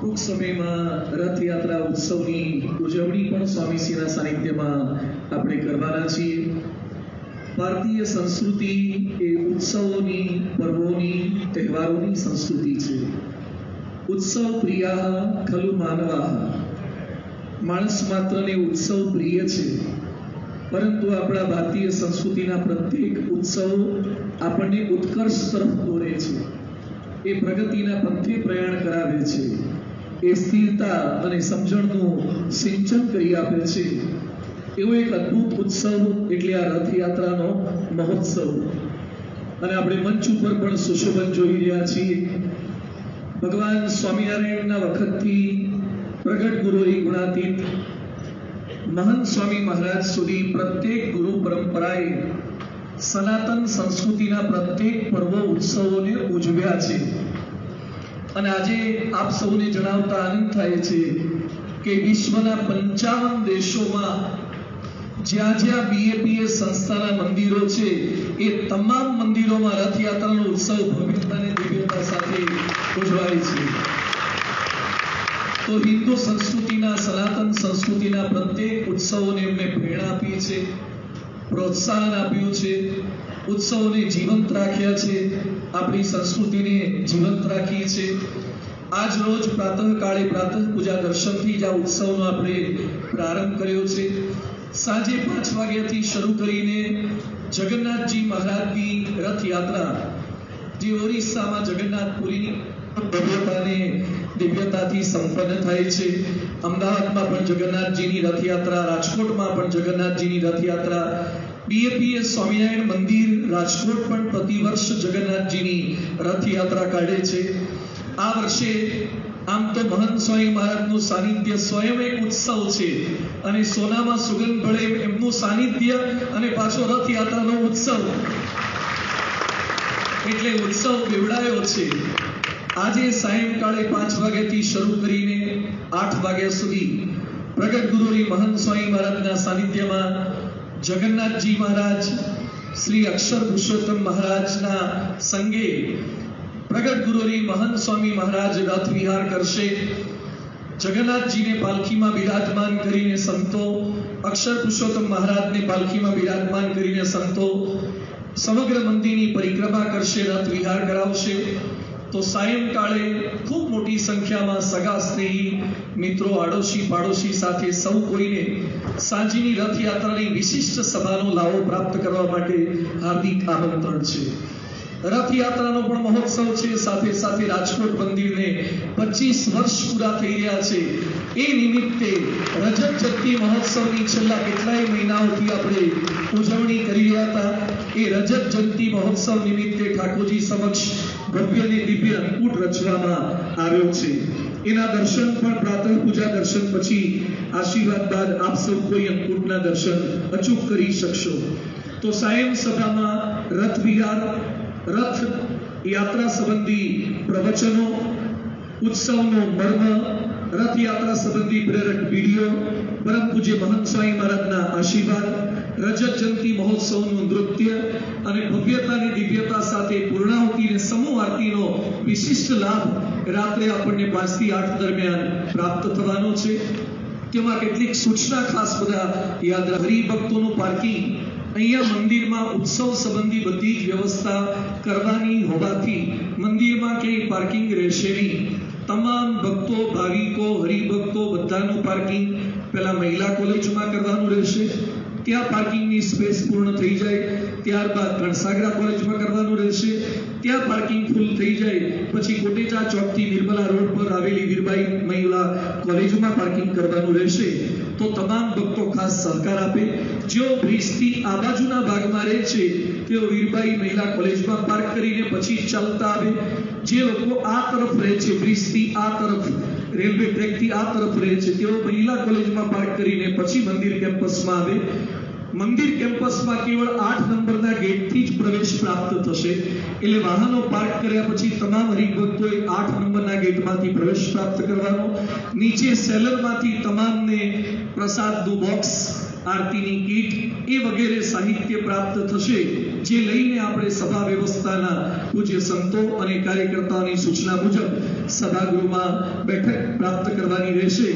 ટૂંક સમયમાં રથયાત્રા ઉત્સવની ઉજવણી પણ સ્વામીશ્રીના સાનિધ્યમાં આપણે કરવાના છીએ. ભારતીય સંસ્કૃતિ એ ઉત્સવોની, પર્વોની, તહેવારોની સંસ્કૃતિ છે. ઉત્સવ પ્રિયા ખલુ માનવા માણસ માત્રને ઉત્સવ પ્રિય છે. પરંતુ આપણા ભારતીય સંસ્કૃતિના પ્રત્યેક ઉત્સવ આપણને ઉત્કર્ષ તરફ દોરે છે. એ પ્રગતિના પંથે પ્રયાણ કરાવે છે. એ સ્થિરતા અને સમજણનું સિંચન કરી આપે છે. એવો એક અદ્ભુત ઉત્સવ એટલે આ રથયાત્રાનો મહોત્સવ. અને આપણે મંચ ઉપર પણ સુશોભન જોઈ રહ્યા છીએ. ભગવાન સ્વામિનારાયણના વખતથી પ્રગટ ગુરુરી ગુણાતીત મહંત સ્વામી મહારાજ સુધી પ્રત્યેક ગુરુ પરંપરાએ સનાતન સંસ્કૃતિના પ્રત્યેક પર્વ ઉત્સવોને ઉજવ્યા છે. અને આજે આપ સૌને જણાવતા આનંદ થાય છે કે વિશ્વના પંચાવન દેશોમાં જ્યાં જ્યાં બીએપીએ સંસ્થાના મંદિરો છે, એ તમામ મંદિરોમાં રથયાત્રાનો ઉત્સવ ભવ્યતા અને દિવ્યતા સાથે ઉજવાય છે. તો હિન્દુ સંસ્કૃતિના, સનાતન સંસ્કૃતિના પ્રત્યેક ઉત્સવોને એમને પ્રેરણા આપી છે પ્રોત્સાહન આપ્યું છે, ઉત્સવોને જીવંત રાખ્યા છે આપણી સંસ્કૃતિને જીવંત રાખીએ છીએ. આજ રોજ પ્રાતઃકાળે પ્રાતઃ પૂજા દર્શનથી જ આ ઉત્સવનો આપણે પ્રારંભ કર્યો છે. સાંજે પાંચ વાગ્યાથી શરૂ કરીને જગન્નાથજી મહારાજની રથયાત્રા, જે ઓરિસ્સામાં જગન્નાથપુરીની ભવ્યતાને દિવ્યતાથી સંપન્ન થાય છે. અમદાવાદમાં પણ જગન્નાથજીની રથયાત્રા, રાજકોટમાં પણ જગન્નાથજીની રથયાત્રા બીએપીએસ સ્વામિનારાયણ મંદિર રાજકોટ પણ પ્રતિવર્ષ જગન્નાથજીની રથયાત્રા કાઢે છે. આ વર્ષે આમ તો મહંત સ્વામી મહારાજનું સાનિધ્ય સ્વયં એક ઉત્સવ છે અને સોનામાં સુગંધ ભળે એમનું સાનિધ્ય અને પાછો રથયાત્રાનો ઉત્સવ. એટલે ઉત્સવ બેવડાયો છે. આજે સાયંકાળે પાંચ વાગ્યાથી શરૂ કરીને આઠ વાગ્યા સુધી પ્રગટ ગુરુની મહંત સ્વામી મહારાજના સાનિધ્યમાં જગન્નાથજી મહારાજ, શ્રી અક્ષર પુરુષોત્તમ મહારાજના સંગે પ્રગટ ગુરુરી મહંત સ્વામી મહારાજ રથ વિહાર કરશે. જગન્નાથજીને પાલખીમાં બિરાજમાન કરીને સંતો, અક્ષર પુરુષોત્તમ મહારાજને પાલખીમાં બિરાજમાન કરીને સંતો, સમગ્ર મંદિરની પરિક્રમા કરશે, રથ વિહાર કરાવશે. તો સાયંકાળે ખૂબ મોટી સંખ્યામાં સગા સ્નેહી, મિત્રો, આડોશી પાડોશી સાથે સૌ કોઈને સાંજની રથયાત્રાની વિશિષ્ટ સભાનો લાવો પ્રાપ્ત કરવા માટે હાર્દિક આમંત્રણ છે. રથયાત્રાનો પણ મહોત્સવ છે. સાથે સાથે રાજકોટ મંદિરને પચીસ વર્ષ પૂરા થઈ રહ્યા છે. એ નિમિત્તે રજત જયંતિ મહોત્સવની છેલ્લા કેટલાય મહિનાઓથી આપણે ઉજવણી કરી રહ્યા હતા. એ રજત જયંતિ મહોત્સવ નિમિત્તે ઠાકોરજી સમક્ષ ભવ્ય અને દિવ્ય અંકુટ રચવામાં આવ્યો છે. એના દર્શન પણ પ્રાતઃ પૂજા દર્શન પછી આશીર્વાદ બાદ આપ સૌ કોઈ અંકુટના દર્શન અચૂક કરી શકશો. તો સાયમ સભામાં રથ વિહાર રથ યાત્રા સંબંધી પ્રવચનો, ઉત્સવનો મર્મ, રથયાત્રા સંબંધી પ્રેરક વીડિયો, પરમ પૂજ્ય મહંત સ્વામી મહારાજના આશીર્વાદ રજત જયંતિ મહોત્સવનું નૃત્ય અને ભવ્યતા દિવ્યતા સાથે પૂર્ણાહુતિ અને સમૂહ આરતીનો વિશિષ્ટ લાભ રાત્રે આપણને પાંચથી આઠ દરમિયાન પ્રાપ્ત થવાનો છે. તેમાં કેટલીક સૂચના ખાસ બધા યાદ હરિભક્તોનું પાર્કિંગ અહીંયા મંદિરમાં ઉત્સવ સંબંધી બધી જ વ્યવસ્થા કરવાની હોવાથી મંદિરમાં ક્યાંય પાર્કિંગ રહેશે નહીં. તમામ ભક્તો, ભાવિકો, હરિભક્તો બધાનું પાર્કિંગ પહેલાં મહિલા કોલેજમાં કરવાનું રહેશે. ત્યાં પાર્કિંગની સ્પેસ પૂર્ણ થઈ જાય, ત્યારબાદ કણસાગરા કોલેજમાં કરવાનું રહેશે. ત્યાં પાર્કિંગ ફૂલ થઈ જાય, પછી કોટેચા ચોકથી નિર્મલા રોડ પર આવેલી વીરબાઈ મહિલા કોલેજમાં પાર્કિંગ કરવાનું રહેશે. તો તમામ ભક્તો ખાસ સહકાર આપે. જેઓ બ્રિજથી આ બાજુના ભાગમાં રહે છે, તેઓ વીરબાઈ મહિલા કોલેજમાં પાર્ક કરીને પછી ચાલતા આવે. જે લોકો આ તરફ રહે છે, બ્રિજથી આ તરફ રેલવે ટ્રેકથી આ તરફ રહે છે. તેઓ મહિલા કોલેજમાં પાર્ક કરીને પછી મંદિર કેમ્પસમાં આવે. મંદિર કેમ્પસમાં કેવળ આઠ નંબરના ગેટથી જ પ્રવેશ પ્રાપ્ત થશે. એટલે વાહનો પાર્ક કર્યા પછી તમામ હરિભક્તોએ આઠ નંબરના ગેટમાંથી પ્રવેશ પ્રાપ્ત કરવાનો. નીચે સેલરમાંથી તમામને પ્રસાદનું બોક્સ, આરતીની કીટ એ વગેરે સાહિત્ય પ્રાપ્ત થશે. જે લઈને આપણે સભા વ્યવસ્થાના પૂજ્ય સંતો અને કાર્યકર્તાઓની સૂચના મુજબ સભાગૃહમાં બેઠક પ્રાપ્ત કરવાની રહેશે.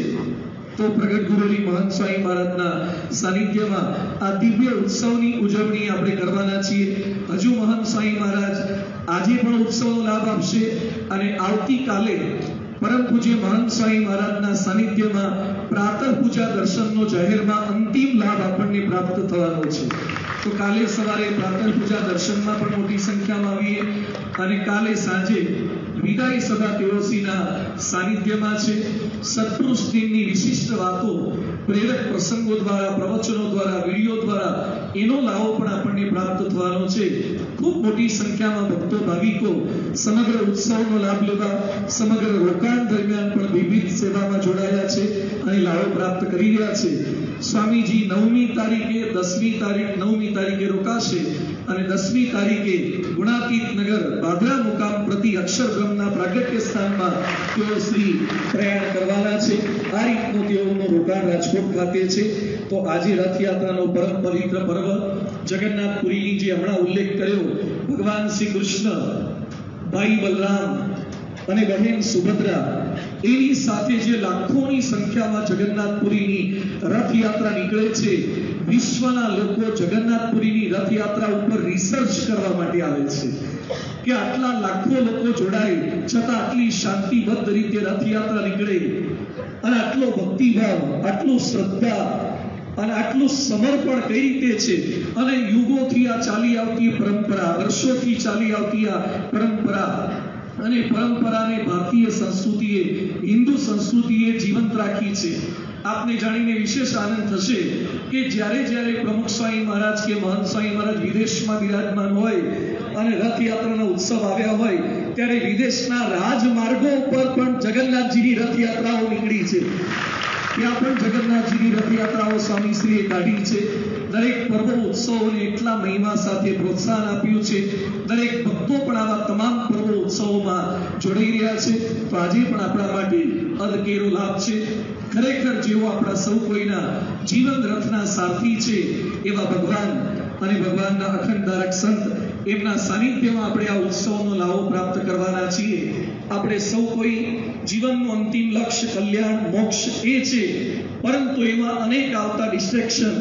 તો પ્રગટ ગુરુની મહંત સ્વામી મહારાજના સાનિધ્યમાં આ દિવ્ય ઉત્સવની ઉજવણી આપણે કરવાના છીએ. હજુ મહંત સ્વામી મહારાજ આજે પણ ઉત્સવનો લાભ આપશે અને આવતીકાલે પરમ પૂજ્ય મહંત સ્વામી મહારાજના સાનિધ્યમાં પ્રાતઃ પૂજા દર્શનનો જાહેરમાં અંતિમ લાભ આપણને પ્રાપ્ત થવાનો છે. તો કાલે સવારે પ્રાતઃ પૂજા દર્શનમાં પણ મોટી સંખ્યામાં આવીએ અને કાલે સાંજે વિદાય સદા તેઓસીના સાનિધ્યમાં છે. સત્પુરુષ દિનની વિશિષ્ટ વાતો પ્રેરક પ્રસંગો દ્વારા, પ્રવચનો દ્વારા, વીડિયો દ્વારા એનો લાભો પણ આપણને પ્રાપ્ત થવાનો છે. ખૂબ મોટી સંખ્યામાં ભક્તો, ભાવિકો સમગ્ર ઉત્સવનો લાભ લેવા, સમગ્ર રોકાણ દરમિયાન પણ વિવિધ સેવામાં જોડાયા છે અને લાભો પ્રાપ્ત કરી રહ્યા છે. સ્વામીજી નવમી તારીખે, દસમી તારીખ, નવમી તારીખે રોકાશે અને દસમી તારીખે ગુણાતીત નગર બાદરા મુકામ પ્રતિ અક્ષરબ્રહ્મના પ્રાગટ્ય સ્થાનમાં તેઓ શ્રી પ્રયાણ કરવાના છે. આ રીતનું તેઓનું રોકાણ રાજકોટ ખાતે છે. તો આજે રથયાત્રાનો પરમ પવિત્ર પર્વ, જગન્નાથપુરીની જે હમણાં ઉલ્લેખ કર્યો, ભગવાન શ્રી કૃષ્ણ, ભાઈ બલરામ અને બહેન સુભદ્રા, એની સાથે જે લાખોની સંખ્યામાં જગન્નાથપુરીની રથયાત્રા નીકળે છે. વિશ્વના લોકો જગન્નાથપુરીની રથયાત્રા ઉપર રિસર્ચ કરવા માટે આવે છે. કે આટલા લાખો લોકો જોડાય, છતાં આટલી શાંતિબદ્ધ રીતે રથયાત્રા નીકળે. અને આટલો ભક્તિભાવ, આટલું શ્રદ્ધા અને આટલું સમર્પણ કઈ રીતે છે? અને યુગોથી આ ચાલી આવતી પરંપરા, વર્ષોથી ચાલી આવતી આ પરંપરા અને પરંપરાને ભારતીય સંસ્કૃતિએ, હિન્દુ સંસ્કૃતિએ જીવંત રાખી છે. આપને જાણીને વિશેષ આનંદ થશે કે જ્યારે જ્યારે પ્રમુખ સ્વામી મહારાજ કે મહંત સ્વામી મહારાજ વિદેશમાં બિરાજમાન હોય અને રથયાત્રાના ઉત્સવ આવ્યા હોય, ત્યારે વિદેશના રાજમાર્ગો ઉપર પણ જગન્નાથજીની રથયાત્રાઓ નીકળી છે. ત્યાં પણ જગન્નાથજીની રથયાત્રાઓ સ્વામીશ્રીએ કાઢી છે. દરેક પર્વ ઉત્સવોને એટલા મહિમા સાથે પ્રોત્સાહન આપ્યું છે. દરેક ભક્તો પણ આવા તમામ પર્વ ઉત્સવોમાં જોડાઈ રહ્યા છે. તો આજે પણ આપણા માટે અદકેરો લાભ છે. ખરેખર જેઓ આપણા સૌ કોઈના જીવન રથના સારથી છે, એવા ભગવાન અને ભગવાનના અખંડ ધારક સંત, એમના સાનિધ્યમાં આપણે આ ઉત્સવનો લાભ પ્રાપ્ત કરવાના છીએ. આપણે સૌ કોઈ જીવનનું અંતિમ લક્ષ્ય, કલ્યાણ, મોક્ષ એ છે, પરંતુ એમાં અનેક આવતા ડિસ્ટ્રેક્શન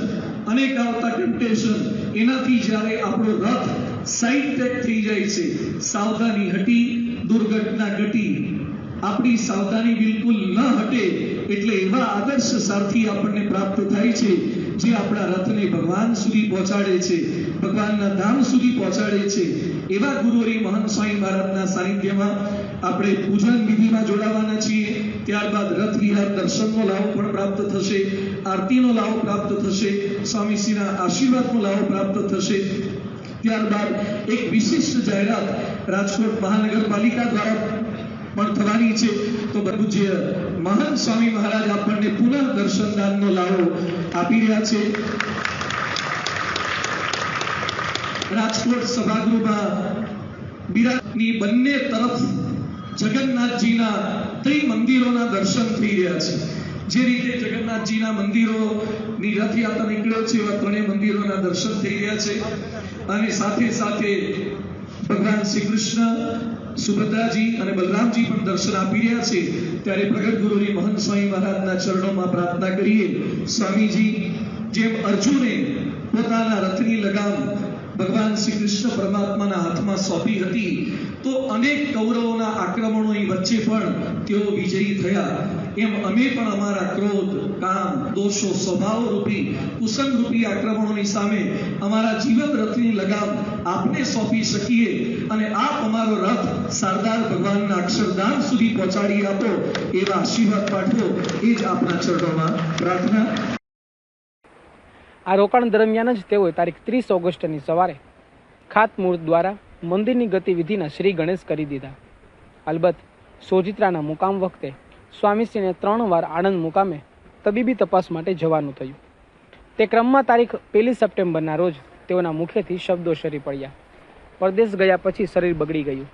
અનેક આવતા ટેમ્પટેશન એનાથી જ્યારે આપણો રથ સાઈડ ટ્રેક થઈ જાય છે, સાવધાની હટી, દુર્ઘટના ઘટી. આપણી સાવધાની બિલકુલ ન હટે એટલે એવા આદર્શ સારથી આપણને પ્રાપ્ત થાય છે, જે આપણા રથને ભગવાન સુધી પહોંચાડે છે, ભગવાનના ધામ સુધી પહોંચાડે છે. એવા ગુરુરી મહંત સ્વામી મહારાજના સાનિધ્યમાં આપણે પૂજન વિધિમાં જોડાવાના છીએ. ત્યારબાદ રથ વિહાર દર્શનનો લાભ પણ પ્રાપ્ત થશે, આરતીનો લાભ પ્રાપ્ત થશે સ્વામીશ્રીના આશીર્વાદનો લાભ પ્રાપ્ત થશે. ત્યારબાદ એક વિશિષ્ટ જાહેરાત રાજકોટ મહાનગરપાલિકા દ્વારા પણ થવાની છે. તો પૂજ્ય મહાન સ્વામી મહારાજ આપણને પુનઃ દર્શનદાનનો લાવો આપી રહ્યા છે. રાજકોટ સભાગૃહમાં બિરાજની બંને તરફ જગન્નાથજીના ત્રિમંદિરોના દર્શન થઈ રહ્યા છે. જે રીતે જગન્નાથજીના મંદિરોની રથયાત્રા નીકળ્યો છે, એવા ત્રણેય મંદિરોના દર્શન થઈ રહ્યા છે. અને સાથે સાથે ભગવાન શ્રી કૃષ્ણ સુભદ્રાજી અને બલરામજી પણ દર્શન આપી રહ્યા છે. ત્યારે પ્રગટ ગુરુની મહંત સ્વામી મહારાજના ચરણોમાં પ્રાર્થના કરીએ, સ્વામીજી, જેમ અર્જુને પોતાના રથની લગામ ભગવાન શ્રી કૃષ્ણ પરમાત્માના હાથમાં સોંપી હતી. તો અનેક કૌરવોના આક્રમણોની વચ્ચે પણ તેઓ વિજયી થયા. એમ અમે પણ અમારા ક્રોધ, કામ, દોષો, સ્વભાવ રૂપી કુસંગ રૂપી આક્રમણોની સામે અમારા જીવન રથની લગામ આપને સોંપી શકીએ અને આપ અમારો રથ સરદાર ભગવાનના અક્ષરધામ સુધી પહોંચાડી આપો એવા આશીર્વાદ પાઠવો. એ જ આપના ચરણોમાં પ્રાર્થના. આ રોકાણ દરમિયાન જ તેઓએ તારીખ ત્રીસ ઓગસ્ટની સવારે ખાતમુહૂર્ત દ્વારા મંદિરની ગતિવિધિના શ્રી ગણેશ કરી દીધા. અલબત્ત, સોજિત્રાના મુકામ વખતે સ્વામીશ્રીને ત્રણ વાર આણંદ મુકામે તબીબી તપાસ માટે જવાનું થયું. તે ક્રમમાં તારીખ પહેલી સપ્ટેમ્બરના રોજ તેઓના મુખેથી શબ્દો શરી પડ્યા. પરદેશ ગયા પછી શરીર બગડી ગયું.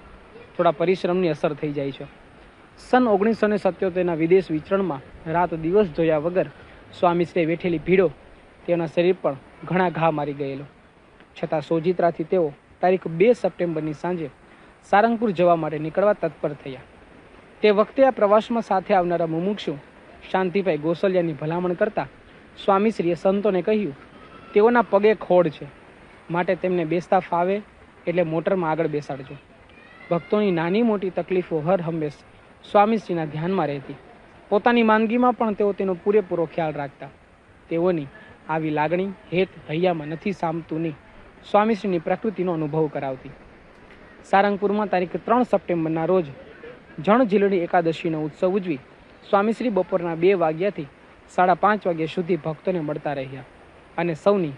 થોડા પરિશ્રમની અસર થઈ જાય છે. સન ઓગણીસો ને સત્યોતેરના વિદેશ વિચરણમાં રાત દિવસ જોયા વગર સ્વામીશ્રીએ વેઠેલી ભીડો તેઓના શરીર પર ઘણા ઘા મારી ગયેલો. છતાં સોજિત્રાથી તેઓ તારીખ બે સપ્ટેમ્બરની સાંજે સારંગપુર જવા માટે નીકળવા તત્પર થયા. તે વખતે આ પ્રવાસમાં સાથે આવનારા મુમુક્ષુ શાંતિભાઈ ગોસલિયાની ભલામણ કરતા સ્વામીશ્રીએ સંતોને કહ્યું, તેઓના પગે ખોડ છે. માટે તેમને બેસતા ફાવે એટલે મોટરમાં આગળ બેસાડજો. ભક્તોની નાની મોટી તકલીફો હર હંમેશ સ્વામીશ્રીના ધ્યાનમાં રહેતી. પોતાની માંદગીમાં પણ તેઓ તેનો પૂરેપૂરો ખ્યાલ રાખતા. તેઓની આવી લાગણી હેત હૈયામાં નથી સામતુની સ્વામીશ્રીની પ્રકૃતિનો અનુભવ કરાવતી. સારંગપુરમાં તારીખ ત્રણ સપ્ટેમ્બરના રોજ જણ ઝીલણી એકાદશીનો ઉત્સવ ઉજવી સ્વામીશ્રી બપોરના બે વાગ્યાથી સાડા પાંચ વાગ્યા સુધી ભક્તોને મળતા રહ્યા અને સૌની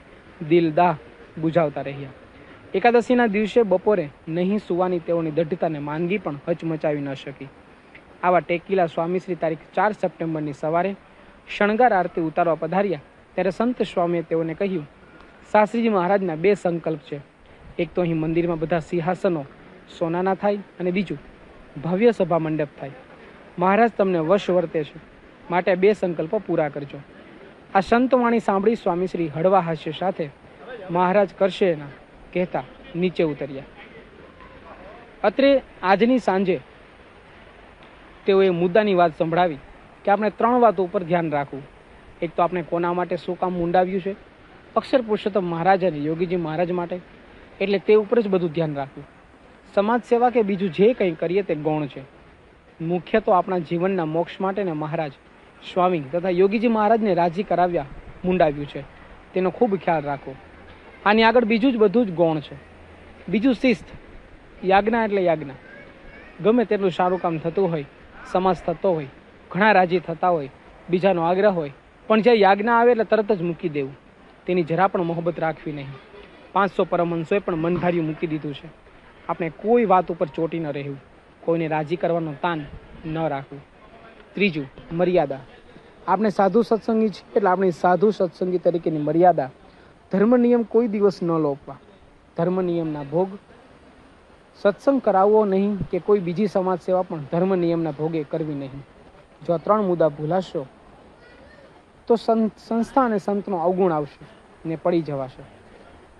દિલદાહ બુઝાવતા રહ્યા. એકાદશીના દિવસે બપોરે નહીં સુવાની તેઓની દઢતાને માંદગી પણ હચમચાવી ન શકી. આવા ટેકીલા સ્વામીશ્રી તારીખ ચાર સપ્ટેમ્બરની સવારે શણગાર આરતી ઉતારવા પધાર્યા ત્યારે સંત સ્વામીએ તેઓને કહ્યું, શાસ્ત્રીજી મહારાજના બે સંકલ્પ છે. એક તો અહીં મંદિરમાં બધા સિંહાસનો સોનાના થાય અને બીજું ભવ્ય સભા મંડપ થાય. મહારાજ તમને વશ વર્તે છે. માટે બે સંકલ્પો પૂરા કરજો. આ સંતવાણી સાંભળી સ્વામીશ્રી હળવા હાસ્ય સાથે મહારાજ કરશે એના કહેતા નીચે ઉતર્યા. અત્રે આજની સાંજે તેઓએ મુદ્દાની વાત સંભળાવી કે આપણે ત્રણ વાતો ઉપર ધ્યાન રાખવું. એક તો આપણે કોના માટે શું કામ મુંડાવ્યું છે? અક્ષર પુરુષોત્તમ મહારાજ અને યોગીજી મહારાજ માટે. એટલે તે ઉપર જ બધું ધ્યાન રાખવું. સમાજ સેવા કે બીજું જે કંઈ કરીએ તે ગૌણ છે. મુખ્ય તો આપણા જીવનના મોક્ષ માટે ને મહારાજ, સ્વામી તથા યોગીજી મહારાજને રાજી કરાવ્યા, મુંડાવ્યું છે. તેનો ખૂબ ખ્યાલ રાખવો આની આગળ બીજું જ બધું જ ગૌણ છે. બીજું શિસ્ત, યાજ્ઞા એટલે યાજ્ઞા. ગમે તેટલું સારું કામ થતું હોય, સમાજ થતો હોય, ઘણા રાજી થતા હોય, બીજાનો આગ્રહ હોય પણ જે યાજ્ઞા આવે એટલે તરત જ મૂકી દેવું. તેની જરા પણ મોહબત રાખવી નહીં. પાંચસો પરમહંસોએ પણ મનધાર્યું મૂકી દીધું છે. આપણે કોઈ વાત ઉપર ચોટી ન રહેવું. કોઈને રાજી કરવાનો તાન ન રાખવું. ત્રીજું, મર્યાદા. આપણે સાધુ સત્સંગી છીએ એટલે આપણી સાધુ સત્સંગી તરીકેની મર્યાદા. ધર્મ નિયમ કોઈ દિવસ ન લોપવા. ધર્મ નિયમના ભોગ. સત્સંગ કરાવવો નહીં કે કોઈ બીજી સમાજ સેવા પણ ધર્મ નિયમના ભોગે કરવી નહીં. જો આ ત્રણ મુદ્દા ભૂલાશો તો સંત, સંસ્થા અને સંતનો અવગુણ આવશે ને પડી જવાશે.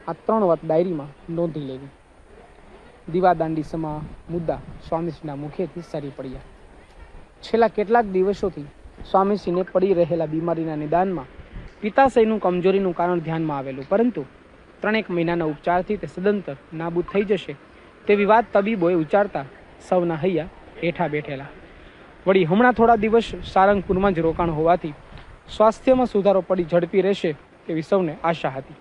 આ ત્રણ વાત ડાયરીમાં નોંધી લેવી. દીવાદાંડી સમા મુદ્દા સ્વામીજીના મુખેથી સરી પડ્યા. છેલ્લા કેટલાક દિવસોથી સ્વામીજીને પડી રહેલા બીમારીના નિદાનમાં પિતાશયનું કમજોરીનું કારણ ધ્યાનમાં આવેલું. પરંતુ ત્રણેક મહિનાના ઉપચારથી તે સદંતર નાબૂદ થઈ જશે તેવી વાત તબીબોએ ઉચ્ચારતા સૌના હૈયા હેઠા બેઠેલા. વળી હમણાં થોડા દિવસ સારંગપુરમાં જ રોકાણ હોવાથી સ્વાસ્થ્યમાં સુધારો પડી ઝડપી રહેશે તેવી સૌને આશા હતી.